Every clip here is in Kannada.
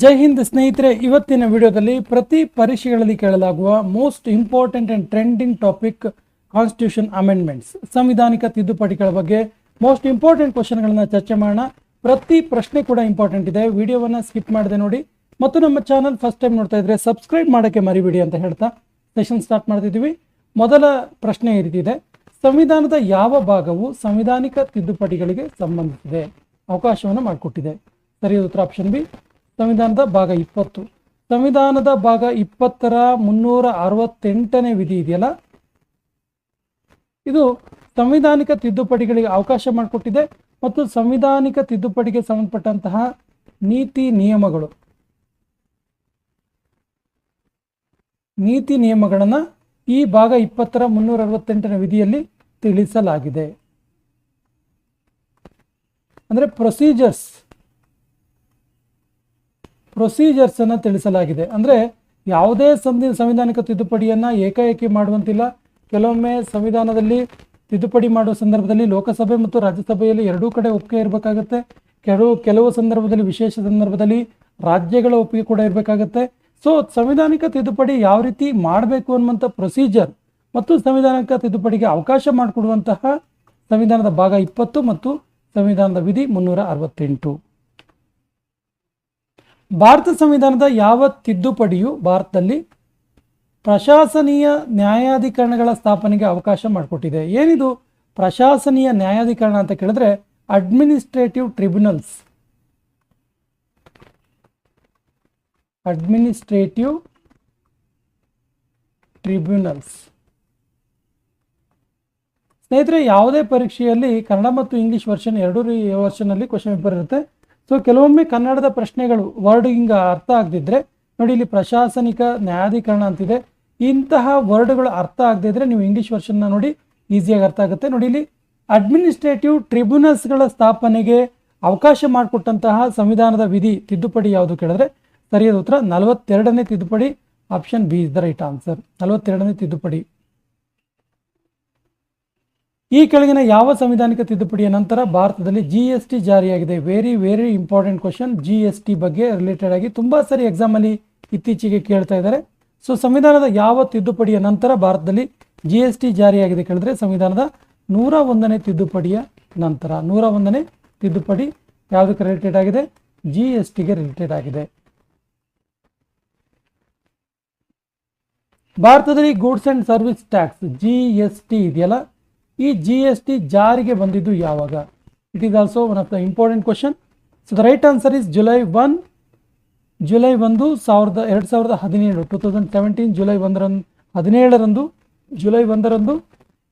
ಜೈ ಹಿಂದ್ ಸ್ನೇಹಿತರೆ, ಇವತ್ತಿನ ವಿಡಿಯೋದಲ್ಲಿ ಪ್ರತಿ ಪರೀಕ್ಷೆಗಳಲ್ಲಿ ಕೇಳಲಾಗುವ most important and trending topic constitution amendments ಸಂವಿಧಾನಿಕ ತಿದ್ದುಪಡಿಗಳ ಬಗ್ಗೆ ಮೋಸ್ಟ್ ಇಂಪಾರ್ಟೆಂಟ್ ಕ್ವಶನ್ಗಳನ್ನ ಚರ್ಚೆ ಮಾಡೋಣ. ಪ್ರತಿ ಪ್ರಶ್ನೆ ಕೂಡ ಇಂಪಾರ್ಟೆಂಟ್ ಇದೆ. ವಿಡಿಯೋವನ್ನ ಸ್ಕಿಪ್ ಮಾಡದೆ ನೋಡಿ. ಮತ್ತು ನಮ್ಮ ಚಾನಲ್ ಫಸ್ಟ್ ಟೈಮ್ ನೋಡ್ತಾ ಇದ್ರೆ ಸಬ್ಸ್ಕ್ರೈಬ್ ಮಾಡೋಕ್ಕೆ ಮರಿಬೇಡಿ ಅಂತ ಹೇಳ್ತಾ ಸೆಷನ್ ಸ್ಟಾರ್ಟ್ ಮಾಡ್ತಿದ್ದೀವಿ. ಮೊದಲ ಪ್ರಶ್ನೆ ಈ ಸಂವಿಧಾನದ ಯಾವ ಭಾಗವು ಸಂವಿಧಾನಿಕ ತಿದ್ದುಪಡಿಗಳಿಗೆ ಸಂಬಂಧಿಸಿದೆ? ಅವಕಾಶವನ್ನು ಮಾಡಿಕೊಟ್ಟಿದೆ. ಸರಿಯಾದ ಉತ್ತರ ಆಪ್ಷನ್ ಬಿ. ಸಂವಿಧಾನದ ಭಾಗ ಇಪ್ಪತ್ತು. ಸಂವಿಧಾನದ ಭಾಗ ಇಪ್ಪತ್ತರ ಮುನ್ನೂರ ಅರವತ್ತೆಂಟನೇ ವಿಧಿ ಇದೆಯಲ್ಲ? ಇದು ಸಂವಿಧಾನಿಕ ತಿದ್ದುಪಡಿಗಳಿಗೆ ಅವಕಾಶ ಮಾಡಿಕೊಟ್ಟಿದೆ ಮತ್ತು ಸಂವಿಧಾನಿಕ ತಿದ್ದುಪಡಿಗೆ ಸಂಬಂಧಪಟ್ಟಂತಹ ನೀತಿ ನಿಯಮಗಳು. ನೀತಿ ನಿಯಮಗಳನ್ನು ಈ ಭಾಗ ಇಪ್ಪತ್ತರ ಮುನ್ನೂರ ಅರವತ್ತೆಂಟನೇ ವಿಧಿಯಲ್ಲಿ ತಿಳಿಸಲಾಗಿದೆ. ಅಂದರೆ ಪ್ರೊಸೀಜರ್ಸ್ ಪ್ರೊಸೀಜರ್ಸ್ ಅನ್ನು ತಿಳಿಸಲಾಗಿದೆ. ಅಂದರೆ ಯಾವುದೇ ಸಂಧಿ ಸಂವಿಧಾನಿಕ ತಿದ್ದುಪಡಿಯನ್ನು ಏಕಾಏಕಿ ಮಾಡುವಂತಿಲ್ಲ. ಕೆಲವೊಮ್ಮೆ ಸಂವಿಧಾನದಲ್ಲಿ ತಿದ್ದುಪಡಿ ಮಾಡುವ ಸಂದರ್ಭದಲ್ಲಿ ಲೋಕಸಭೆ ಮತ್ತು ರಾಜ್ಯಸಭೆಯಲ್ಲಿ ಎರಡೂ ಕಡೆ ಒಪ್ಪಿಗೆ ಇರಬೇಕಾಗುತ್ತೆ. ಕೆಲವು ಕೆಲವು ಸಂದರ್ಭದಲ್ಲಿ, ವಿಶೇಷ ಸಂದರ್ಭದಲ್ಲಿ ರಾಜ್ಯಗಳ ಒಪ್ಪಿಗೆ ಕೂಡ ಇರಬೇಕಾಗುತ್ತೆ. ಸೊ ಸಂವಿಧಾನಿಕ ತಿದ್ದುಪಡಿ ಯಾವ ರೀತಿ ಮಾಡಬೇಕು ಅನ್ನುವಂಥ ಪ್ರೊಸೀಜರ್ ಮತ್ತು ಸಂವಿಧಾನಿಕ ತಿದ್ದುಪಡಿಗೆ ಅವಕಾಶ ಮಾಡಿಕೊಡುವಂತಹ ಸಂವಿಧಾನದ ಭಾಗ ಇಪ್ಪತ್ತು ಮತ್ತು ಸಂವಿಧಾನದ ವಿಧಿ ಮುನ್ನೂರ ಅರವತ್ತೆಂಟು. ಭಾರತ ಸಂವಿಧಾನದ ಯಾವ ತಿದ್ದುಪಡಿಯು ಭಾರತದಲ್ಲಿ ಪ್ರಶಾಸನೀಯ ನ್ಯಾಯಾಧಿಕರಣಗಳ ಸ್ಥಾಪನೆಗೆ ಅವಕಾಶ ಮಾಡಿಕೊಟ್ಟಿದೆ? ಏನಿದು ಪ್ರಶಾಸನೀಯ ನ್ಯಾಯಾಧಿಕರಣ ಅಂತ ಕೇಳಿದ್ರೆ ಅಡ್ಮಿನಿಸ್ಟ್ರೇಟಿವ್ ಟ್ರಿಬ್ಯುನಲ್ಸ್. Administrative tribunals. ಸ್ನೇಹಿತರೆ, ಯಾವುದೇ ಪರೀಕ್ಷೆಯಲ್ಲಿ ಕನ್ನಡ ಮತ್ತು ಇಂಗ್ಲಿಷ್ ವರ್ಷನ್ ಎರಡೂ ವರ್ಷನಲ್ಲಿ ಕ್ವಶನ್ ಪೇಪರ್ ಇರುತ್ತೆ. ಸೊ ಕೆಲವೊಮ್ಮೆ ಕನ್ನಡದ ಪ್ರಶ್ನೆಗಳು ವರ್ಡಿಂಗ್ ಅರ್ಥ ಆಗದಿದ್ರೆ, ನೋಡಿ ಇಲ್ಲಿ ಪ್ರಶಾಸನಿಕ ನ್ಯಾಯಾಧೀಕರಣ ಅಂತಿದೆ. ಇಂತಹ ವರ್ಡ್ಗಳು ಅರ್ಥ ಆಗದಿದ್ರೆ ನೀವು ಇಂಗ್ಲಿಷ್ ವರ್ಷನ್ನ ನೋಡಿ ಈಸಿಯಾಗಿ ಅರ್ಥ ಆಗುತ್ತೆ. ನೋಡಿ ಇಲ್ಲಿ ಅಡ್ಮಿನಿಸ್ಟ್ರೇಟಿವ್ ಟ್ರಿಬ್ಯುನಲ್ಸ್ಗಳ ಸ್ಥಾಪನೆಗೆ ಅವಕಾಶ ಮಾಡಿಕೊಟ್ಟಂತಹ ಸಂವಿಧಾನದ ವಿಧಿ ತಿದ್ದುಪಡಿ ಯಾವುದು ಕೇಳಿದ್ರೆ, ಸರಿಯಾದ ಉತ್ತರ ನಲವತ್ತೆರಡನೇ ತಿದ್ದುಪಡಿ option B is the right answer ನಲವತ್ತೆರಡನೇ ತಿದ್ದುಪಡಿ. ಈ ಕೆಳಗಿನ ಯಾವ ಸಂವಿಧಾನಿಕ ತಿದ್ದುಪಡಿಯ ನಂತರ ಭಾರತದಲ್ಲಿ G S T ಜಾರಿಯಾಗಿದೆ? Very very important question G S T ಬಗ್ಗೆ ರಿಲೇಟೆಡ್ ಆಗಿ ತುಂಬ ಸರಿ ಎಕ್ಸಾಮಲ್ಲಿ ಇತ್ತೀಚೆಗೆ ಕೇಳ್ತಾ ಇದ್ದಾರೆ. ಸೊ ಸಂವಿಧಾನದ ಯಾವ ತಿದ್ದುಪಡಿಯ ನಂತರ ಭಾರತದಲ್ಲಿ ಜಿ ಎಸ್ ಟಿ ಜಾರಿಯಾಗಿದೆ ಕೇಳಿದ್ರೆ ಸಂವಿಧಾನದ ನೂರ ಒಂದನೇ ತಿದ್ದುಪಡಿಯ ನಂತರ, ನೂರ ಒಂದನೇ ತಿದ್ದುಪಡಿ ಯಾವುದಕ್ಕೆ ರಿಲೇಟೆಡ್ ಆಗಿದೆ? ಜಿ ಎಸ್ ಟಿಗೆ ರಿಲೇಟೆಡ್ ಆಗಿದೆ. ಭಾರತದಲ್ಲಿ goods and service tax G S T ಇದೆಯಲ್ಲ? ಈ ಜಿ ಎಸ್ ಟಿ ಜಾರಿಗೆ ಬಂದಿದ್ದು ಯಾವಾಗ? It is also one of the important question so the right answer is July one July ಒಂದು ಸಾವಿರದ, ಎರಡು ಸಾವಿರದ ಹದಿನೇಳು ಟೂ ತೌಸಂಡ್ ಸೆವೆಂಟೀನ್ ಜುಲೈ ಒಂದರಂದು, ಹದಿನೇಳರಂದು ಜುಲೈ ಒಂದರಂದು,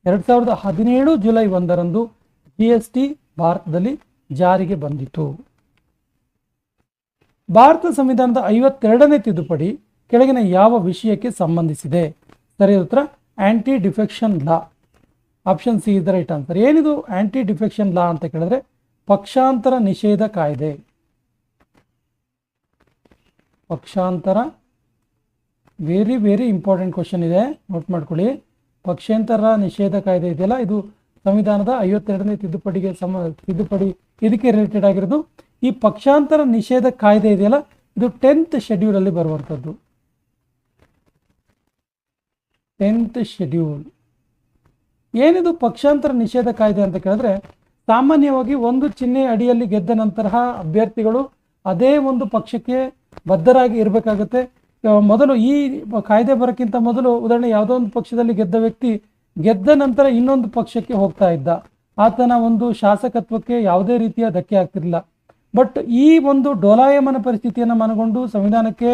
ಎರಡು ಸಾವಿರದ ಹದಿನೇಳು ಜುಲೈ ಒಂದರಂದು ಜಿ ಎಸ್ ಟಿ ಭಾರತದಲ್ಲಿ ಜಾರಿಗೆ ಬಂದಿತು ಭಾರತ ಸಂವಿಧಾನದ ಐವತ್ತೆರಡನೇ ತಿದ್ದುಪಡಿ ಕೆಳಗಿನ ಯಾವ ವಿಷಯಕ್ಕೆ ಸಂಬಂಧಿಸಿದೆ? ಸರಿಯಾದ ಉತ್ತರ anti defection law option C is the right answer ಏನಿದು? ಆಂಟಿ ಡಿಫೆಕ್ಷನ್ ಲಾ ಅಂತ ಕೇಳಿದ್ರೆ ಪಕ್ಷಾಂತರ ನಿಷೇಧ ಕಾಯ್ದೆ. ಪಕ್ಷಾಂತರ. ವೆರಿ ವೆರಿ ಇಂಪಾರ್ಟೆಂಟ್ ಕ್ವಶನ್ ಇದೆ. ನೋಟ್ ಮಾಡ್ಕೊಳ್ಳಿ. ಪಕ್ಷಾಂತರ ನಿಷೇಧ ಕಾಯ್ದೆ ಇದೆಯಲ್ಲ, ಇದು ಸಂವಿಧಾನದ ಐವತ್ತೆರಡನೇ ತಿದ್ದುಪಡಿಗೆ ಸಮ, ತಿದ್ದುಪಡಿ ಇದಕ್ಕೆ ರಿಲೇಟೆಡ್ ಆಗಿರೋದು. ಈ ಪಕ್ಷಾಂತರ ನಿಷೇಧ ಕಾಯ್ದೆ ಇದೆಯಲ್ಲ, ಇದು ಟೆಂತ್ ಶೆಡ್ಯೂಲಲ್ಲಿ ಬರುವಂಥದ್ದು. ಟೆಂತ್ ಶೆಡ್ಯೂಲ್ ಏನಿದು ಪಕ್ಷಾಂತರ ನಿಷೇಧ ಕಾಯ್ದೆ ಅಂತ ಕೇಳಿದ್ರೆ, ಸಾಮಾನ್ಯವಾಗಿ ಒಂದು ಚಿಹ್ನೆ ಅಡಿಯಲ್ಲಿ ಗೆದ್ದ ನಂತರ ಅಭ್ಯರ್ಥಿಗಳು ಅದೇ ಒಂದು ಪಕ್ಷಕ್ಕೆ ಬದ್ಧರಾಗಿ ಇರಬೇಕಾಗುತ್ತೆ. ಮೊದಲು ಈ ಕಾಯ್ದೆ ಬರೋಕ್ಕಿಂತ ಮೊದಲು ಉದಾಹರಣೆ ಯಾವುದೋ ಒಂದು ಪಕ್ಷದಲ್ಲಿ ಗೆದ್ದ ವ್ಯಕ್ತಿ ಗೆದ್ದ ನಂತರ ಇನ್ನೊಂದು ಪಕ್ಷಕ್ಕೆ ಹೋಗ್ತಾ ಇದ್ದ. ಆತನ ಒಂದು ಶಾಸಕತ್ವಕ್ಕೆ ಯಾವುದೇ ರೀತಿಯ ಧಕ್ಕೆ ಆಗ್ತಿರಲಿಲ್ಲ. ಬಟ್ ಈ ಒಂದು ಡೋಲಾಯಮನ ಪರಿಸ್ಥಿತಿಯನ್ನು ಮನಗೊಂಡು ಸಂವಿಧಾನಕ್ಕೆ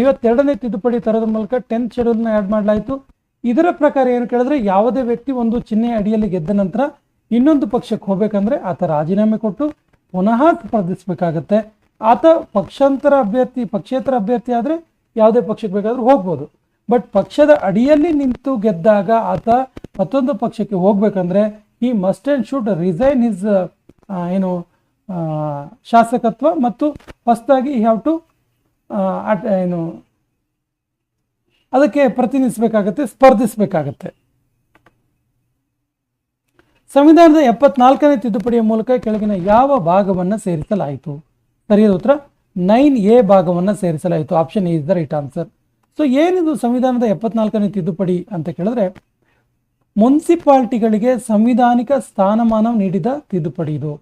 ಐವತ್ತೆರಡನೇ ತಿದ್ದುಪಡಿ ತರೋದ್ರ ಮೂಲಕ ಟೆಂತ್ ಶೆಡ್ಯೂಲ್ನ ಆ್ಯಡ್ ಮಾಡಲಾಯಿತು. ಇದರ ಪ್ರಕಾರ ಏನು ಕೇಳಿದ್ರೆ ಯಾವುದೇ ವ್ಯಕ್ತಿ ಒಂದು ಚಿಹ್ನೆ ಅಡಿಯಲ್ಲಿ ಗೆದ್ದ ನಂತರ ಇನ್ನೊಂದು ಪಕ್ಷಕ್ಕೆ ಹೋಗ್ಬೇಕಂದ್ರೆ ಆತ ರಾಜೀನಾಮೆ ಕೊಟ್ಟು ಪುನಃ ಸ್ಪರ್ಧಿಸಬೇಕಾಗತ್ತೆ. ಆತ ಪಕ್ಷಾಂತರ ಅಭ್ಯರ್ಥಿ, ಪಕ್ಷೇತರ ಅಭ್ಯರ್ಥಿ ಆದರೆ ಯಾವುದೇ ಪಕ್ಷಕ್ಕೆ ಬೇಕಾದರೂ ಹೋಗ್ಬೋದು. ಬಟ್ ಪಕ್ಷದ ಅಡಿಯಲ್ಲಿ ನಿಂತು ಗೆದ್ದಾಗ ಆತ ಮತ್ತೊಂದು ಪಕ್ಷಕ್ಕೆ ಹೋಗ್ಬೇಕಂದ್ರೆ ಈ must and should resign his ಏನು ಶಾಸಕತ್ವ ಮತ್ತು ಹೊಸದಾಗಿ ಹ್ಯಾವ್ ಟು ಏನು ಅದಕ್ಕೆ ಪ್ರತಿನಿಧಿಸಬೇಕಾಗತ್ತೆ, ಸ್ಪರ್ಧಿಸಬೇಕಾಗತ್ತೆ. ಸಂವಿಧಾನದ ಎಪ್ಪತ್ನಾಲ್ಕನೇ ತಿದ್ದುಪಡಿಯ ಮೂಲಕ ಕೆಳಗಿನ ಯಾವ ಭಾಗವನ್ನು ಸೇರಿಸಲಾಯಿತು? ಸರಿಯಾದ ಉತ್ತರ, ನೈನ್ ಎ ಭಾಗವನ್ನು ಸೇರಿಸಲಾಯಿತು. Option is the right answer so ಏನಿದು ಸಂವಿಧಾನದ ಎಪ್ಪತ್ನಾಲ್ಕನೇ ತಿದ್ದುಪಡಿ ಅಂತ ಕೇಳಿದ್ರೆ, ಮುನ್ಸಿಪಾಲ್ಟಿಗಳಿಗೆ ಸಂವಿಧಾನಿಕ ಸ್ಥಾನಮಾನ ನೀಡಿದ ತಿದ್ದುಪಡಿ ಇದು.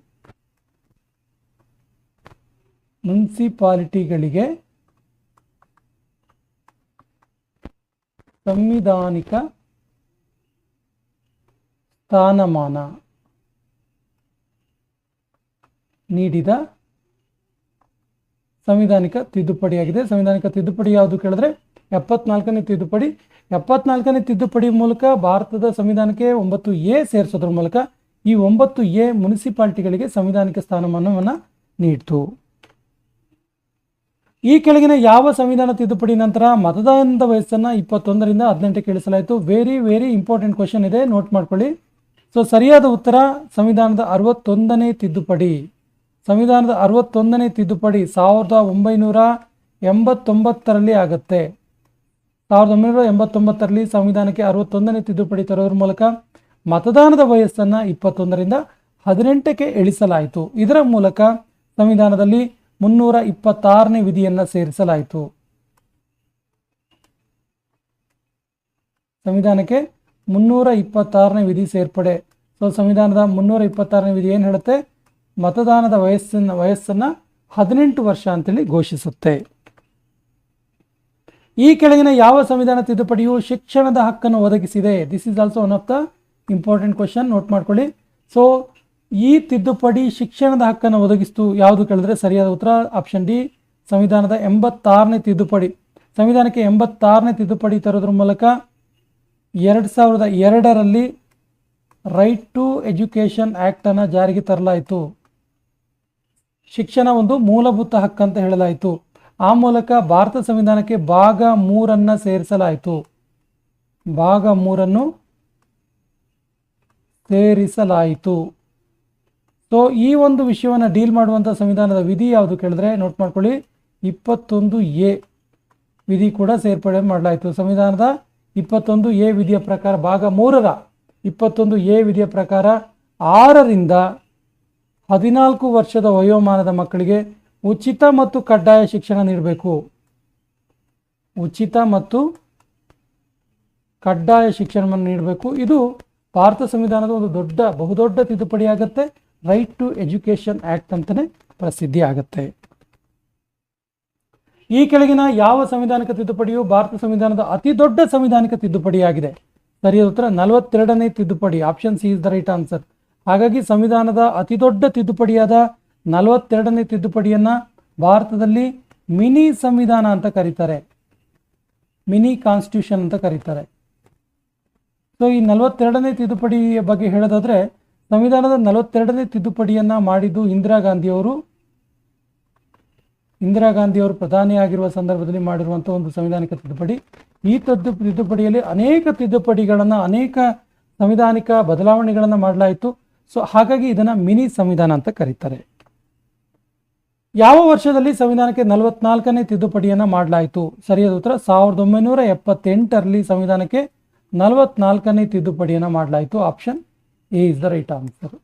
ಮುನ್ಸಿಪಾಲಿಟಿಗಳಿಗೆ ಸಂವಿಧಾನಿಕ ಸ್ಥಾನಮಾನ ನೀಡಿದ ಸಂವಿಧಾನಿಕ ತಿದ್ದುಪಡಿಯಾಗಿದೆ. ಸಂವಿಧಾನಿಕ ತಿದ್ದುಪಡಿ ಯಾವುದು ಕೇಳಿದ್ರೆ, ಎಪ್ಪತ್ನಾಲ್ಕನೇ ತಿದ್ದುಪಡಿ. ಎಪ್ಪತ್ನಾಲ್ಕನೇ ತಿದ್ದುಪಡಿ ಮೂಲಕ ಭಾರತದ ಸಂವಿಧಾನಕ್ಕೆ ಒಂಬತ್ತು ಎ ಸೇರಿಸೋದ್ರ ಮೂಲಕ ಈ ಒಂಬತ್ತು ಎ ಮುನ್ಸಿಪಾಲ್ಟಿಗಳಿಗೆ ಸಂವಿಧಾನಿಕ ಸ್ಥಾನಮಾನವನ್ನು ನೀಡಿತು. ಈ ಕೆಳಗಿನ ಯಾವ ಸಂವಿಧಾನ ತಿದ್ದುಪಡಿ ನಂತರ ಮತದಾನದ ವಯಸ್ಸನ್ನು ಇಪ್ಪತ್ತೊಂದರಿಂದ ಹದಿನೆಂಟಕ್ಕೆ ಇಳಿಸಲಾಯಿತು ವೆರಿ ವೆರಿ ಇಂಪಾರ್ಟೆಂಟ್ ಕ್ವಶನ್ ಇದೆ. ನೋಟ್ ಮಾಡ್ಕೊಳ್ಳಿ. ಸೊ ಸರಿಯಾದ ಉತ್ತರ ಸಂವಿಧಾನದ ಅರವತ್ತೊಂದನೇ ತಿದ್ದುಪಡಿ. ಸಂವಿಧಾನದ ಅರವತ್ತೊಂದನೇ ತಿದ್ದುಪಡಿ ಸಾವಿರದ ಒಂಬೈನೂರ ಎಂಬತ್ತೊಂಬತ್ತರಲ್ಲಿ ಆಗುತ್ತೆ. ಸಾವಿರದ ಒಂಬೈನೂರ ಎಂಬತ್ತೊಂಬತ್ತರಲ್ಲಿ ಸಂವಿಧಾನಕ್ಕೆ ಅರವತ್ತೊಂದನೇ ತಿದ್ದುಪಡಿ ತರೋದ್ರ ಮೂಲಕ ಮತದಾನದ ವಯಸ್ಸನ್ನು ಇಪ್ಪತ್ತೊಂದರಿಂದ ಹದಿನೆಂಟಕ್ಕೆ ಇಳಿಸಲಾಯಿತು. ಇದರ ಮೂಲಕ ಸಂವಿಧಾನದಲ್ಲಿ ಮುನ್ನೂರ ಇಪ್ಪತ್ತಾರನೇ ವಿಧಿಯನ್ನು ಸೇರಿಸಲಾಯಿತು. ಸಂವಿಧಾನಕ್ಕೆ ಮುನ್ನೂರ ಇಪ್ಪತ್ತಾರನೇ ವಿಧಿ ಸೇರ್ಪಡೆ. ಸೊ ಸಂವಿಧಾನದ ಮುನ್ನೂರ ಇಪ್ಪತ್ತಾರನೇ ವಿಧಿ ಏನು ಹೇಳುತ್ತೆ? ಮತದಾನದ ವಯಸ್ಸನ್ನ ವಯಸ್ಸನ್ನು ಹದಿನೆಂಟು ವರ್ಷ ಅಂತೇಳಿ ಘೋಷಿಸುತ್ತೆ. ಈ ಕೆಳಗಿನ ಯಾವ ಸಂವಿಧಾನ ತಿದ್ದುಪಡಿಯು ಶಿಕ್ಷಣದ ಹಕ್ಕನ್ನು ಒದಗಿಸಿದೆ? This is also one of the important question note ಮಾಡ್ಕೊಳ್ಳಿ. ಸೊ ಈ ತಿದ್ದುಪಡಿ ಶಿಕ್ಷಣದ ಹಕ್ಕನ್ನು ಒದಗಿಸ್ತು. ಯಾವುದು ಕೇಳಿದ್ರೆ ಸರಿಯಾದ ಉತ್ತರ? ಆಪ್ಷನ್ ಡಿ ಸಂವಿಧಾನದ ಎಂಬತ್ತಾರನೇ ತಿದ್ದುಪಡಿ. ಸಂವಿಧಾನಕ್ಕೆ ಎಂಬತ್ತಾರನೇ ತಿದ್ದುಪಡಿ ತರೋದ್ರ ಮೂಲಕ ಎರಡು ಸಾವಿರದ ಎರಡರಲ್ಲಿ ರೈಟ್ ಟು ಎಜುಕೇಷನ್ ಆ್ಯಕ್ಟನ್ನು ಜಾರಿಗೆ ತರಲಾಯಿತು. ಶಿಕ್ಷಣ ಒಂದು ಮೂಲಭೂತ ಹಕ್ಕು ಅಂತ ಹೇಳಲಾಯಿತು. ಆ ಮೂಲಕ ಭಾರತ ಸಂವಿಧಾನಕ್ಕೆ ಭಾಗ ಮೂರನ್ನು ಸೇರಿಸಲಾಯಿತು. ಭಾಗ ಮೂರನ್ನು ಸೇರಿಸಲಾಯಿತು. ಸೊ ಈ ಒಂದು ವಿಷಯವನ್ನು ಡೀಲ್ ಮಾಡುವಂಥ ಸಂವಿಧಾನದ ವಿಧಿ ಯಾವುದು ಕೇಳಿದ್ರೆ ನೋಟ್ ಮಾಡ್ಕೊಳ್ಳಿ. ಇಪ್ಪತ್ತೊಂದು ಎ ವಿಧಿ ಕೂಡ ಸೇರ್ಪಡೆ ಮಾಡಲಾಯಿತು. ಸಂವಿಧಾನದ ಇಪ್ಪತ್ತೊಂದು ಎ ವಿಧಿಯ ಪ್ರಕಾರ ಭಾಗ ಮೂರರ ಇಪ್ಪತ್ತೊಂದು ಎ ವಿಧಿಯ ಪ್ರಕಾರ ಆರರಿಂದ ಹದಿನಾಲ್ಕು ವರ್ಷದ ವಯೋಮಾನದ ಮಕ್ಕಳಿಗೆ ಉಚಿತ ಮತ್ತು ಕಡ್ಡಾಯ ಶಿಕ್ಷಣ ನೀಡಬೇಕು. ಉಚಿತ ಮತ್ತು ಕಡ್ಡಾಯ ಶಿಕ್ಷಣವನ್ನು ನೀಡಬೇಕು. ಇದು ಭಾರತ ಸಂವಿಧಾನದ ಒಂದು ದೊಡ್ಡ, ಬಹುದೊಡ್ಡ ತಿದ್ದುಪಡಿ ಆಗುತ್ತೆ ರೈಟ್ ಟು ಎಜುಕೇಷನ್ ಆ್ಯಕ್ಟ್ ಅಂತಲೇ ಪ್ರಸಿದ್ಧಿ ಆಗುತ್ತೆ. ಈ ಕೆಳಗಿನ ಯಾವ ಸಂವಿಧಾನಿಕ ತಿದ್ದುಪಡಿಯು ಭಾರತ ಸಂವಿಧಾನದ ಅತಿ ದೊಡ್ಡ ಸಂವಿಧಾನಿಕ ತಿದ್ದುಪಡಿಯಾಗಿದೆ? ಸರಿಯಾದ ಉತ್ತರ, ನಲವತ್ತೆರಡನೇ ತಿದ್ದುಪಡಿ. Option C is the right answer ಹಾಗಾಗಿ ಸಂವಿಧಾನದ ಅತಿ ದೊಡ್ಡ ತಿದ್ದುಪಡಿಯಾದ ನಲವತ್ತೆರಡನೇ ತಿದ್ದುಪಡಿಯನ್ನು ಭಾರತದಲ್ಲಿ ಮಿನಿ ಸಂವಿಧಾನ ಅಂತ ಕರೀತಾರೆ. ಮಿನಿ ಕಾನ್ಸ್ಟಿಟ್ಯೂಷನ್ ಅಂತ ಕರೀತಾರೆ. ಸೊ ಈ ನಲವತ್ತೆರಡನೇ ತಿದ್ದುಪಡಿಯ ಬಗ್ಗೆ ಹೇಳೋದಾದ್ರೆ ಸಂವಿಧಾನದ ನಲವತ್ತೆರಡನೇ ತಿದ್ದುಪಡಿಯನ್ನು ಮಾಡಿದ್ದು ಇಂದಿರಾ ಗಾಂಧಿಯವರು. ಇಂದಿರಾ ಗಾಂಧಿಯವರು ಪ್ರಧಾನಿಯಾಗಿರುವ ಸಂದರ್ಭದಲ್ಲಿ ಮಾಡಿರುವಂಥ ಒಂದು ಸಂವಿಧಾನಿಕ ತಿದ್ದುಪಡಿ. ಈ ತದ್ದು ತಿದ್ದುಪಡಿಯಲ್ಲಿ ಅನೇಕ ತಿದ್ದುಪಡಿಗಳನ್ನು, ಅನೇಕ ಸಂವಿಧಾನಿಕ ಬದಲಾವಣೆಗಳನ್ನು ಮಾಡಲಾಯಿತು. ಸೊ, ಹಾಗಾಗಿ ಇದನ್ನು ಮಿನಿ ಸಂವಿಧಾನ ಅಂತ ಕರೀತಾರೆ. ಯಾವ ವರ್ಷದಲ್ಲಿ ಸಂವಿಧಾನಕ್ಕೆ ನಲವತ್ನಾಲ್ಕನೇ ತಿದ್ದುಪಡಿಯನ್ನು ಮಾಡಲಾಯಿತು? ಸರಿಯಾದ ಉತ್ತರ, ಸಾವಿರದ ಒಂಬೈನೂರ ಎಪ್ಪತ್ತೆಂಟರಲ್ಲಿ ಸಂವಿಧಾನಕ್ಕೆ ನಲವತ್ನಾಲ್ಕನೇ ತಿದ್ದುಪಡಿಯನ್ನು ಮಾಡಲಾಯಿತು. Option A is the right answer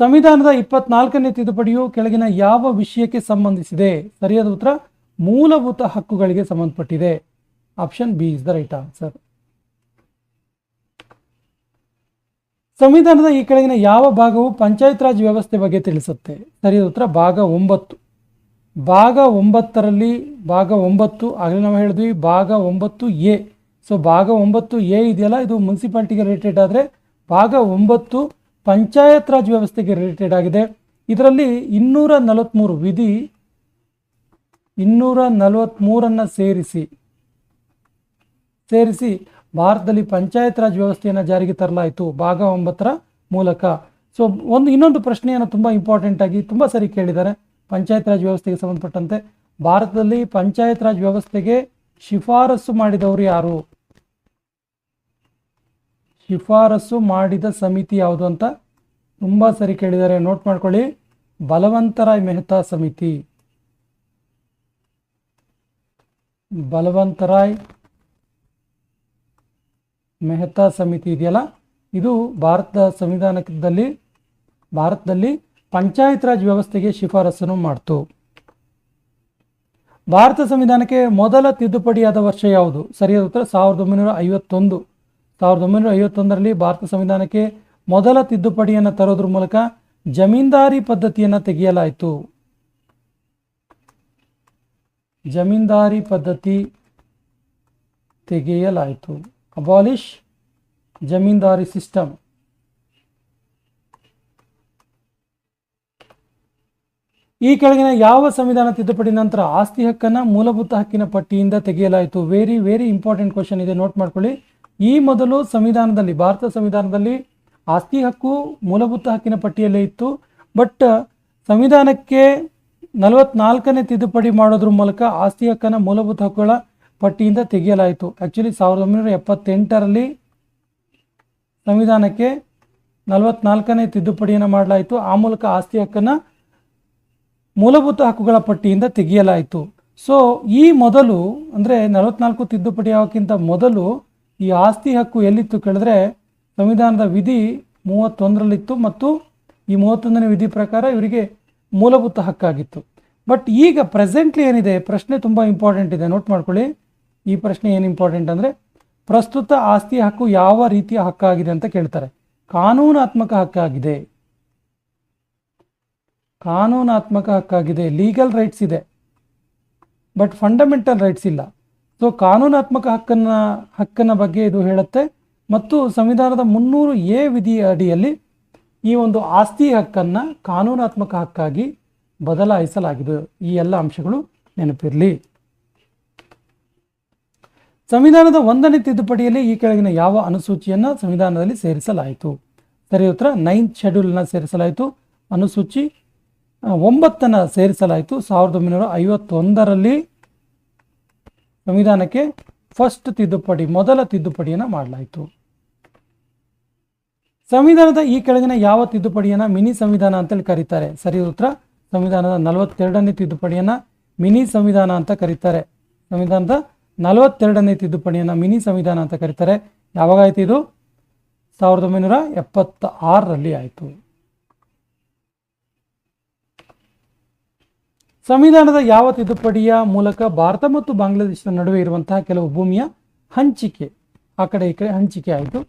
ಸಂವಿಧಾನದ ಇಪ್ಪತ್ನಾಲ್ಕನೇ ತಿದ್ದುಪಡಿಯು ಕೆಳಗಿನ ಯಾವ ವಿಷಯಕ್ಕೆ ಸಂಬಂಧಿಸಿದೆ? ಸರಿಯಾದ ಉತ್ತರ, ಮೂಲಭೂತ ಹಕ್ಕುಗಳಿಗೆ ಸಂಬಂಧಪಟ್ಟಿದೆ. Option B is the right answer ಸಂವಿಧಾನದ ಈ ಕೆಳಗಿನ ಯಾವ ಭಾಗವು ಪಂಚಾಯತ್ ರಾಜ್ ವ್ಯವಸ್ಥೆ ಬಗ್ಗೆ ತಿಳಿಸುತ್ತೆ? ಸರಿಯಾದ ಉತ್ತರ, ಭಾಗ ಒಂಬತ್ತು. ಭಾಗ ಒಂಬತ್ತರಲ್ಲಿ ಭಾಗ ಒಂಬತ್ತು, ಆಗಲೇ ನಾವು ಹೇಳಿದ್ವಿ, ಭಾಗ ಒಂಬತ್ತು ಎ. ಸೊ ಭಾಗ ಒಂಬತ್ತು ಎ ಇದೆಯಲ್ಲ? ಇದು ಮುನ್ಸಿಪಾಲ್ಟಿಗೆ ರಿಲೇಟೆಡ್ ಆದರೆ ಭಾಗ ಒಂಬತ್ತು ಪಂಚಾಯತ್ ರಾಜ್ ವ್ಯವಸ್ಥೆಗೆ ರಿಲೇಟೆಡ್ ಆಗಿದೆ. ಇದರಲ್ಲಿ ಇನ್ನೂರ ನಲವತ್ತ್ಮೂರು ವಿಧಿ ಇನ್ನೂರ ನಲವತ್ತ್ಮೂರನ್ನು ಸೇರಿಸಿ ಸೇರಿಸಿ ಭಾರತದಲ್ಲಿ ಪಂಚಾಯತ್ ರಾಜ್ ವ್ಯವಸ್ಥೆಯನ್ನು ಜಾರಿಗೆ ತರಲಾಯಿತು ಭಾಗ ಒಂಬತ್ತರ ಮೂಲಕ. ಸೊ ಒಂದು ಇನ್ನೊಂದು ಪ್ರಶ್ನೆಯನ್ನು ತುಂಬ ಇಂಪಾರ್ಟೆಂಟ್ ಆಗಿ ತುಂಬ ಸರಿ ಕೇಳಿದ್ದಾರೆ. ಪಂಚಾಯತ್ ರಾಜ್ ವ್ಯವಸ್ಥೆಗೆ ಸಂಬಂಧಪಟ್ಟಂತೆ ಭಾರತದಲ್ಲಿ ಪಂಚಾಯತ್ ರಾಜ್ ವ್ಯವಸ್ಥೆಗೆ ಶಿಫಾರಸು ಮಾಡಿದವರು ಯಾರು? ಶಿಫಾರಸು ಮಾಡಿದ ಸಮಿತಿ ಯಾವುದು ಅಂತ ತುಂಬ ಸರಿ ಕೇಳಿದ್ದಾರೆ ನೋಟ್ ಮಾಡ್ಕೊಳ್ಳಿ. ಬಲವಂತರಾಯ್ ಮೆಹ್ತಾ ಸಮಿತಿ. ಬಲವಂತರಾಯ್ ಮೆಹ್ತಾ ಸಮಿತಿ ಇದೆಯಲ್ಲ? ಇದು ಭಾರತದ ಸಂವಿಧಾನದಲ್ಲಿ, ಭಾರತದಲ್ಲಿ ಪಂಚಾಯತ್ ರಾಜ್ ವ್ಯವಸ್ಥೆಗೆ ಶಿಫಾರಸನ್ನು ಮಾಡ್ತು. ಭಾರತ ಸಂವಿಧಾನಕ್ಕೆ ಮೊದಲ ತಿದ್ದುಪಡಿಯಾದ ವರ್ಷ ಯಾವುದು? ಸರಿಯಾದ ಉತ್ತರ ಸಾವಿರದ ಒಂಬೈನೂರ ಐವತ್ತೊಂದು. ಸಾವಿರದ ಒಂಬೈನೂರ ಐವತ್ತೊಂದರಲ್ಲಿ ಭಾರತ ಸಂವಿಧಾನಕ್ಕೆ ಮೊದಲ ತಿದ್ದುಪಡಿಯನ್ನು ತರೋದ್ರ ಮೂಲಕ ಜಮೀನ್ದಾರಿ ಪದ್ಧತಿಯನ್ನು ತೆಗೆಯಲಾಯಿತು. ಜಮೀನ್ದಾರಿ ಪದ್ಧತಿ ತೆಗೆಯಲಾಯಿತು. ಅಬಾಲಿಷ್ ಜಮೀನ್ದಾರಿ ಸಿಸ್ಟಮ್ ಈ ಕೆಳಗಿನ ಯಾವ ಸಂವಿಧಾನ ತಿದ್ದುಪಡಿ ನಂತರ ಆಸ್ತಿ ಹಕ್ಕನ್ನು ಮೂಲಭೂತ ಹಕ್ಕಿನ ಪಟ್ಟಿಯಿಂದ ತೆಗೆಯಲಾಯಿತು? ವೆರಿ ವೆರಿ ಇಂಪಾರ್ಟೆಂಟ್ ಕ್ವಶನ್ ಇದೆ. ನೋಟ್ ಮಾಡ್ಕೊಳ್ಳಿ. ಈ ಮೊದಲು ಸಂವಿಧಾನದಲ್ಲಿ, ಭಾರತ ಸಂವಿಧಾನದಲ್ಲಿ ಆಸ್ತಿ ಹಕ್ಕು ಮೂಲಭೂತ ಹಕ್ಕಿನ ಪಟ್ಟಿಯಲ್ಲೇ ಇತ್ತು. ಬಟ್ ಸಂವಿಧಾನಕ್ಕೆ ನಲವತ್ನಾಲ್ಕನೇ ತಿದ್ದುಪಡಿ ಮಾಡೋದ್ರ ಮೂಲಕ ಆಸ್ತಿ ಹಕ್ಕನ್ನು ಮೂಲಭೂತ ಹಕ್ಕುಗಳ ಪಟ್ಟಿಯಿಂದ ತೆಗೆಯಲಾಯಿತು. ಆ್ಯಕ್ಚುಲಿ ಸಾವಿರದ ಒಂಬೈನೂರ ಎಪ್ಪತ್ತೆಂಟರಲ್ಲಿ ಸಂವಿಧಾನಕ್ಕೆ ನಲವತ್ನಾಲ್ಕನೇ ತಿದ್ದುಪಡಿಯನ್ನು ಮಾಡಲಾಯಿತು. ಆ ಮೂಲಕ ಆಸ್ತಿ ಹಕ್ಕನ್ನು ಮೂಲಭೂತ ಹಕ್ಕುಗಳ ಪಟ್ಟಿಯಿಂದ ತೆಗೆಯಲಾಯಿತು. ಸೊ ಈ ಮೊದಲು, ಅಂದರೆ ನಲವತ್ನಾಲ್ಕು ತಿದ್ದುಪಡಿ ಆಗೋಕ್ಕಿಂತ ಮೊದಲು ಈ ಆಸ್ತಿ ಹಕ್ಕು ಎಲ್ಲಿತ್ತು ಕೇಳಿದ್ರೆ ಸಂವಿಧಾನದ ವಿಧಿ ಮೂವತ್ತೊಂದರಲ್ಲಿತ್ತು ಮತ್ತು ಈ ಮೂವತ್ತೊಂದನೇ ವಿಧಿ ಪ್ರಕಾರ ಇವರಿಗೆ ಮೂಲಭೂತ ಹಕ್ಕಾಗಿತ್ತು. ಬಟ್ ಈಗ ಪ್ರೆಸೆಂಟ್ಲಿ ಏನಿದೆ? ಪ್ರಶ್ನೆ ತುಂಬ ಇಂಪಾರ್ಟೆಂಟ್ ಇದೆ. ನೋಟ್ ಮಾಡ್ಕೊಳ್ಳಿ. ಈ ಪ್ರಶ್ನೆ ಏನು ಇಂಪಾರ್ಟೆಂಟ್ ಅಂದರೆ ಪ್ರಸ್ತುತ ಆಸ್ತಿ ಹಕ್ಕು ಯಾವ ರೀತಿಯ ಹಕ್ಕಾಗಿದೆ ಅಂತ ಕೇಳ್ತಾರೆ. ಕಾನೂನಾತ್ಮಕ ಹಕ್ಕಾಗಿದೆ. ಕಾನೂನಾತ್ಮಕ ಹಕ್ಕಾಗಿದೆ. ಲೀಗಲ್ ರೈಟ್ಸ್ ಇದೆ. ಬಟ್ ಫಂಡಮೆಂಟಲ್ ರೈಟ್ಸ್ ಇಲ್ಲ. ಸೊ ಕಾನೂನಾತ್ಮಕ ಹಕ್ಕನ್ನ ಹಕ್ಕನ ಬಗ್ಗೆ ಇದು ಹೇಳುತ್ತೆ. ಮತ್ತು ಸಂವಿಧಾನದ ಮುನ್ನೂರು ಎ ವಿಧಿಯ ಅಡಿಯಲ್ಲಿ ಈ ಒಂದು ಆಸ್ತಿ ಹಕ್ಕನ್ನು ಕಾನೂನಾತ್ಮಕ ಹಕ್ಕಾಗಿ ಬದಲಾಯಿಸಲಾಗಿದೆ. ಈ ಎಲ್ಲ ಅಂಶಗಳು ನೆನಪಿರಲಿ. ಸಂವಿಧಾನದ ಒಂದನೇ ತಿದ್ದುಪಡಿಯಲ್ಲಿ ಈ ಕೆಳಗಿನ ಯಾವ ಅನುಸೂಚಿಯನ್ನು ಸಂವಿಧಾನದಲ್ಲಿ ಸೇರಿಸಲಾಯಿತು? ಸರಿ, ಉತ್ತರ, ನೈನ್ತ್ ಶೆಡ್ಯೂಲ್ನ ಸೇರಿಸಲಾಯಿತು. ಅನುಸೂಚಿ ಒಂಬತ್ತನ್ನು ಸೇರಿಸಲಾಯಿತು. ಸಾವಿರದ ಒಂಬೈನೂರ ಐವತ್ತೊಂದರಲ್ಲಿ ಸಂವಿಧಾನಕ್ಕೆ ಫಸ್ಟ್ ತಿದ್ದುಪಡಿ, ಮೊದಲ ತಿದ್ದುಪಡಿಯನ್ನು ಮಾಡಲಾಯಿತು. ಸಂವಿಧಾನದ ಈ ಕೆಳಗಿನ ಯಾವ ತಿದ್ದುಪಡಿಯನ್ನು ಮಿನಿ ಸಂವಿಧಾನ ಅಂತೇಳಿ ಕರೀತಾರೆ? ಸರಿ, ಉತ್ತರ. ಸಂವಿಧಾನದ ನಲವತ್ತೆರಡನೇ ತಿದ್ದುಪಡಿಯನ್ನು ಮಿನಿ ಸಂವಿಧಾನ ಅಂತ ಕರೀತಾರೆ. ಸಂವಿಧಾನದ ನಲವತ್ತೆರಡನೇ ತಿದ್ದುಪಡಿಯನ್ನು ಮಿನಿ ಸಂವಿಧಾನ ಅಂತ ಕರೀತಾರೆ. ಯಾವಾಗ ಯಾವಾಗಾಯ್ತು ಇದು? ಸಾವಿರದ ಒಂಬೈನೂರ ಎಪ್ಪತ್ತ ಆರರಲ್ಲಿ ಆಯಿತು. ಸಂವಿಧಾನದ ಯಾವ ತಿದ್ದುಪಡಿಯ ಮೂಲಕ ಭಾರತ ಮತ್ತು ಬಾಂಗ್ಲಾದೇಶದ ನಡುವೆ ಇರುವಂತಹ ಕೆಲವು ಭೂಮಿಯ ಹಂಚಿಕೆ, ಆ ಕಡೆ ಈ ಕಡೆ ಹಂಚಿಕೆ ಆಯಿತು.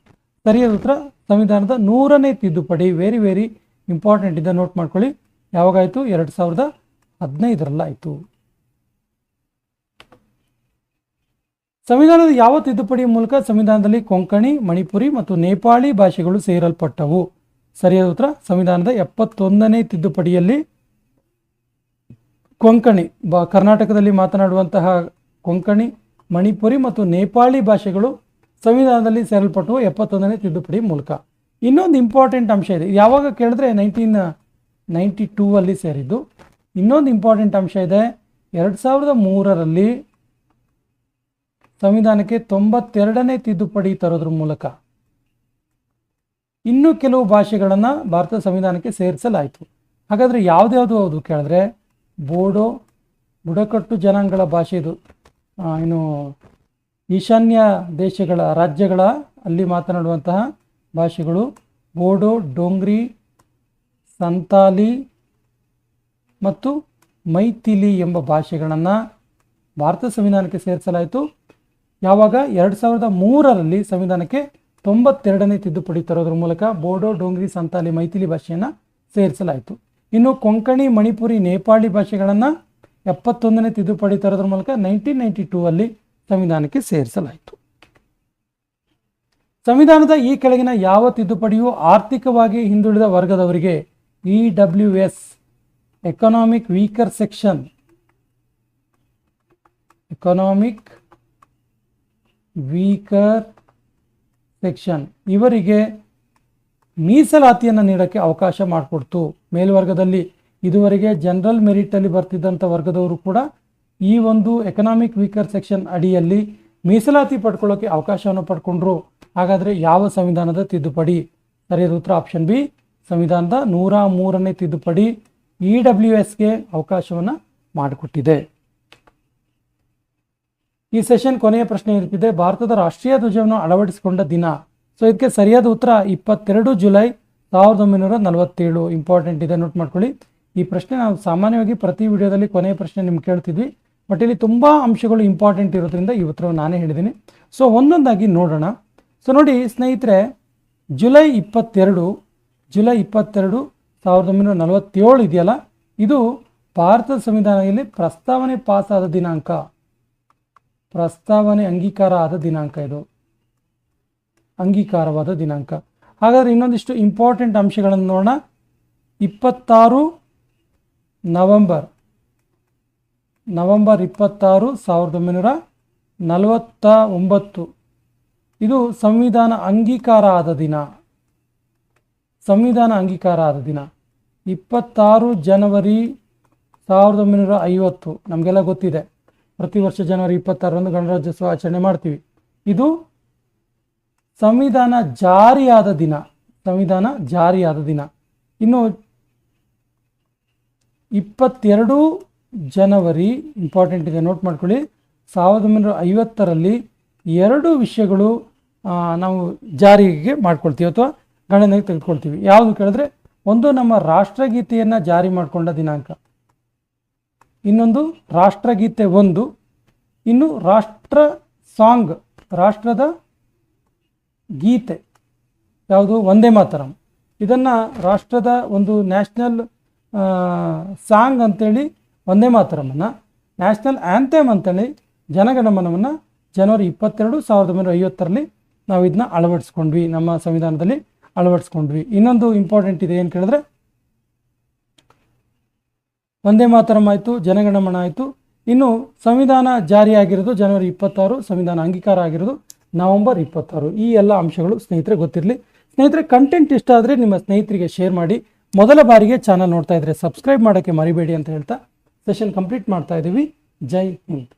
ಸರಿಯಾದ ಉತ್ತರ, ಸಂವಿಧಾನದ ನೂರನೇ ತಿದ್ದುಪಡಿ. ವೆರಿ ವೆರಿ ಇಂಪಾರ್ಟೆಂಟ್ ಇದೆ. ನೋಟ್ ಮಾಡ್ಕೊಳ್ಳಿ. ಯಾವಾಗಾಯಿತು? ಎರಡು ಸಾವಿರದ ಹದಿನೈದರಲ್ಲಾಯಿತು. ಸಂವಿಧಾನದ ಯಾವ ತಿದ್ದುಪಡಿಯ ಮೂಲಕ ಸಂವಿಧಾನದಲ್ಲಿ ಕೊಂಕಣಿ, ಮಣಿಪುರಿ ಮತ್ತು ನೇಪಾಳಿ ಭಾಷೆಗಳು ಸೇರಲ್ಪಟ್ಟವು? ಸರಿಯಾದ ಉತ್ತರ, ಸಂವಿಧಾನದ ಎಪ್ಪತ್ತೊಂದನೇ ತಿದ್ದುಪಡಿಯಲ್ಲಿ ಕೊಂಕಣಿ, ಬ, ಕರ್ನಾಟಕದಲ್ಲಿ ಮಾತನಾಡುವಂತಹ ಕೊಂಕಣಿ, ಮಣಿಪುರಿ ಮತ್ತು ನೇಪಾಳಿ ಭಾಷೆಗಳು ಸಂವಿಧಾನದಲ್ಲಿ ಸೇರಲ್ಪಟ್ಟವು ಎಪ್ಪತ್ತೊಂದನೇ ತಿದ್ದುಪಡಿ ಮೂಲಕ. ಇನ್ನೊಂದು ಇಂಪಾರ್ಟೆಂಟ್ ಅಂಶ ಇದೆ. ಯಾವಾಗ ಕೇಳಿದ್ರೆ ನೈನ್ಟೀನ್ ನೈಂಟಿ ಟೂ ಅಲ್ಲಿ ಸೇರಿದ್ದು. ಇನ್ನೊಂದು ಇಂಪಾರ್ಟೆಂಟ್ ಅಂಶ ಇದೆ. ಎರಡು ಸಾವಿರದ ಮೂರರಲ್ಲಿ ಸಂವಿಧಾನಕ್ಕೆ ತೊಂಬತ್ತೆರಡನೇ ತಿದ್ದುಪಡಿ ತರೋದ್ರ ಮೂಲಕ ಇನ್ನೂ ಕೆಲವು ಭಾಷೆಗಳನ್ನು ಭಾರತದ ಸಂವಿಧಾನಕ್ಕೆ ಸೇರಿಸಲಾಯಿತು. ಹಾಗಾದರೆ ಯಾವ್ದು ಹೌದು ಕೇಳಿದ್ರೆ ಬೋಡೋ ಬುಡಕಟ್ಟು ಜನಾಂಗಗಳ ಭಾಷೆ ಇದು. ಏನು ಈಶಾನ್ಯ ದೇಶಗಳ ರಾಜ್ಯಗಳ ಅಲ್ಲಿ ಮಾತನಾಡುವಂತಹ ಭಾಷೆಗಳು ಬೋಡೋ, ಡೋಂಗ್ರಿ, ಸಂತಾಲಿ ಮತ್ತು ಮೈಥಿಲಿ ಎಂಬ ಭಾಷೆಗಳನ್ನು ಭಾರತ ಸಂವಿಧಾನಕ್ಕೆ ಸೇರಿಸಲಾಯಿತು. ಯಾವಾಗ ಎರಡು ಸಾವಿರದ ಮೂರರಲ್ಲಿ ಸಂವಿಧಾನಕ್ಕೆ ತೊಂಬತ್ತೆರಡನೇ ತಿದ್ದುಪಡಿ ತರೋದ್ರ ಮೂಲಕ ಬೋಡೋ, ಡೋಂಗ್ರಿ, ಸಂತಾಲಿ, ಮೈಥಿಲಿ ಭಾಷೆಯನ್ನು ಸೇರಿಸಲಾಯಿತು. ಇನ್ನು ಕೊಂಕಣಿ, ಮಣಿಪುರಿ, ನೇಪಾಳಿ ಭಾಷೆಗಳನ್ನು ಎಪ್ಪತ್ತೊಂದನೇ ತಿದ್ದುಪಡಿ ತರೋದ್ರ ಮೂಲಕ ನೈನ್ಟೀನ್ ನೈಂಟಿ ಟೂ ಅಲ್ಲಿ ಸಂವಿಧಾನಕ್ಕೆ ಸೇರಿಸಲಾಯಿತು. ಸಂವಿಧಾನದ ಈ ಕೆಳಗಿನ ಯಾವ ತಿದ್ದುಪಡಿಯು ಆರ್ಥಿಕವಾಗಿ ಹಿಂದುಳಿದ ವರ್ಗದವರಿಗೆ E W S economic weaker section economic weaker section ಇವರಿಗೆ ಮೀಸಲಾತಿಯನ್ನು ನೀಡೋಕ್ಕೆ ಅವಕಾಶ ಮಾಡಿಕೊಡ್ತು. ಮೇಲ್ವರ್ಗದಲ್ಲಿ ಇದುವರೆಗೆ ಜನರಲ್ ಮೆರಿಟಲ್ಲಿ ಬರ್ತಿದ್ದಂಥ ವರ್ಗದವರು ಕೂಡ ಈ ಒಂದು ಎಕನಾಮಿಕ್ ವೀಕರ್ ಸೆಕ್ಷನ್ ಅಡಿಯಲ್ಲಿ ಮೀಸಲಾತಿ ಪಡ್ಕೊಳ್ಳೋಕ್ಕೆ ಅವಕಾಶವನ್ನು ಪಡ್ಕೊಂಡ್ರು. ಹಾಗಾದರೆ ಯಾವ ಸಂವಿಧಾನದ ತಿದ್ದುಪಡಿ? ಸರಿಯಾದ ಉತ್ತರ ಆಪ್ಷನ್ ಬಿ, ಸಂವಿಧಾನದ ನೂರ ಮೂರನೇ ತಿದ್ದುಪಡಿ ಇ ಡಬ್ಲ್ಯೂ ಎಸ್ಗೆ ಅವಕಾಶವನ್ನು ಮಾಡಿಕೊಟ್ಟಿದೆ. ಈ ಸೆಷನ್ ಕೊನೆಯ ಪ್ರಶ್ನೆ ಇರುತ್ತಿದೆ, ಭಾರತದ ರಾಷ್ಟ್ರೀಯ ಧ್ವಜವನ್ನು ಅಳವಡಿಸಿಕೊಂಡ ದಿನ. ಸೊ ಇದಕ್ಕೆ ಸರಿಯಾದ ಉತ್ತರ ಇಪ್ಪತ್ತೆರಡು ಜುಲೈ ಸಾವಿರದ ಒಂಬೈನೂರ ನಲವತ್ತೇಳು. ಇಂಪಾರ್ಟೆಂಟ್ ಇದೆ ನೋಟ್ ಮಾಡ್ಕೊಳ್ಳಿ. ಈ ಪ್ರಶ್ನೆ ನಾವು ಸಾಮಾನ್ಯವಾಗಿ ಪ್ರತಿ ವಿಡಿಯೋದಲ್ಲಿ ಕೊನೆಯ ಪ್ರಶ್ನೆ ನಿಮ್ಗೆ ಕೇಳ್ತಿದ್ವಿ. ಬಟ್ ಇಲ್ಲಿ ತುಂಬ ಅಂಶಗಳು ಇಂಪಾರ್ಟೆಂಟ್ ಇರೋದ್ರಿಂದ ಈ ಉತ್ತರವನ್ನು ನಾನೇ ಹೇಳಿದ್ದೀನಿ. ಸೊ ಒಂದೊಂದಾಗಿ ನೋಡೋಣ. ಸೊ ನೋಡಿ, ಸ್ನೇಹಿತರೆ, ಜುಲೈ ಇಪ್ಪತ್ತೆರಡು ಜುಲೈ ಇಪ್ಪತ್ತೆರಡು ಸಾವಿರದ ಒಂಬೈನೂರ ನಲವತ್ತೇಳು ಇದೆಯಲ್ಲ? ಇದು ಭಾರತದ ಸಂವಿಧಾನದಲ್ಲಿ ಪ್ರಸ್ತಾವನೆ ಪಾಸ್ ಆದ ದಿನಾಂಕ. ಪ್ರಸ್ತಾವನೆ ಅಂಗೀಕಾರ ಆದ ದಿನಾಂಕ ಇದು. ಅಂಗೀಕಾರವಾದ ದಿನಾಂಕ. ಹಾಗಾದರೆ ಇನ್ನೊಂದಿಷ್ಟು ಇಂಪಾರ್ಟೆಂಟ್ ಅಂಶಗಳನ್ನು ನೋಡೋಣ. ಇಪ್ಪತ್ತಾರು ನವೆಂಬರ್. ನವೆಂಬರ್ ಇಪ್ಪತ್ತಾರು ಸಾವಿರದ ಒಂಬೈನೂರ ನಲವತ್ತ ಒಂಬತ್ತು ಇದು ಸಂವಿಧಾನ ಅಂಗೀಕಾರ ಆದ ದಿನ. ಸಂವಿಧಾನ ಅಂಗೀಕಾರ ಆದ ದಿನ. ಇಪ್ಪತ್ತಾರು ಜನವರಿ ಸಾವಿರದ ಒಂಬೈನೂರ ಐವತ್ತು. ನಮಗೆಲ್ಲ ಗೊತ್ತಿದೆ. ಪ್ರತಿ ವರ್ಷ ಜನವರಿ ಇಪ್ಪತ್ತಾರರಂದು ಗಣರಾಜ್ಯೋತ್ಸವ ಆಚರಣೆ ಮಾಡ್ತೀವಿ. ಇದು ಸಂವಿಧಾನ ಜಾರಿಯಾದ ದಿನ, ಸಂವಿಧಾನ ಜಾರಿಯಾದ ದಿನ. ಇನ್ನು ಇಪ್ಪತ್ತೆರಡು ಜನವರಿ ಇಂಪಾರ್ಟೆಂಟ್ ಇದೆ ನೋಟ್ ಮಾಡ್ಕೊಳ್ಳಿ. ಸಾವಿರದ ಒಂಬೈನೂರ ಐವತ್ತರಲ್ಲಿ ಎರಡು ವಿಷಯಗಳು ನಾವು ಜಾರಿಗೆ ಮಾಡ್ಕೊಳ್ತೀವಿ ಅಥವಾ ಗಣನೆಗೆ ತೆಗೆದುಕೊಳ್ತೀವಿ. ಯಾವುದು ಕೇಳಿದ್ರೆ, ಒಂದು ನಮ್ಮ ರಾಷ್ಟ್ರಗೀತೆಯನ್ನು ಜಾರಿ ಮಾಡಿಕೊಂಡ ದಿನಾಂಕ. ಇನ್ನೊಂದು ರಾಷ್ಟ್ರಗೀತೆ ಒಂದು. ಇನ್ನು ರಾಷ್ಟ್ರ ಸಾಂಗ್, ರಾಷ್ಟ್ರದ ಗೀತೆ, ಯಾವುದು ವಂದೇ ಮಾತರಂ. ಇದನ್ನು ರಾಷ್ಟ್ರದ ಒಂದು ನ್ಯಾಷನಲ್ ಸಾಂಗ್ ಅಂತೇಳಿ ವಂದೇ ಮಾತರಮನ್ನು ನ್ಯಾಷನಲ್ ಆ್ಯಂಥೆಮ್ ಅಂತೇಳಿ ಜನಗಣಮನವನ್ನು ಜನವರಿ ಇಪ್ಪತ್ತೆರಡು ಸಾವಿರದ ಒಂಬೈನೂರ ಐವತ್ತರಲ್ಲಿ ನಾವು ಇದನ್ನ ಅಳವಡಿಸ್ಕೊಂಡ್ವಿ, ನಮ್ಮ ಸಂವಿಧಾನದಲ್ಲಿ ಅಳವಡಿಸ್ಕೊಂಡ್ವಿ. ಇನ್ನೊಂದು ಇಂಪಾರ್ಟೆಂಟ್ ಇದೆ ಏನು ಕೇಳಿದ್ರೆ, ವಂದೇ ಮಾತರಂ ಆಯಿತು, ಜನಗಣಮನ ಆಯಿತು. ಇನ್ನು ಸಂವಿಧಾನ ಜಾರಿಯಾಗಿರೋದು ಜನವರಿ ಇಪ್ಪತ್ತಾರು, ಸಂವಿಧಾನ ಅಂಗೀಕಾರ ಆಗಿರೋದು ನವೆಂಬರ್ ಇಪ್ಪತ್ತಾರು. ಈ ಎಲ್ಲ ಅಂಶಗಳು ಸ್ನೇಹಿತರೆ ಗೊತ್ತಿರಲಿ. ಸ್ನೇಹಿತರೆ ಕಂಟೆಂಟ್ ಇಷ್ಟ ಆದರೆ ನಿಮ್ಮ ಸ್ನೇಹಿತರಿಗೆ ಶೇರ್ ಮಾಡಿ. ಮೊದಲ ಬಾರಿಗೆ ಚಾನಲ್ ನೋಡ್ತಾ ಇದ್ರೆ ಸಬ್ಸ್ಕ್ರೈಬ್ ಮಾಡೋಕ್ಕೆ ಮರಿಬೇಡಿ ಅಂತ ಹೇಳ್ತಾ ಸೆಷನ್ ಕಂಪ್ಲೀಟ್ ಮಾಡ್ತಾ ಇದ್ದೀವಿ ಜೈ ಹಿಂದ್.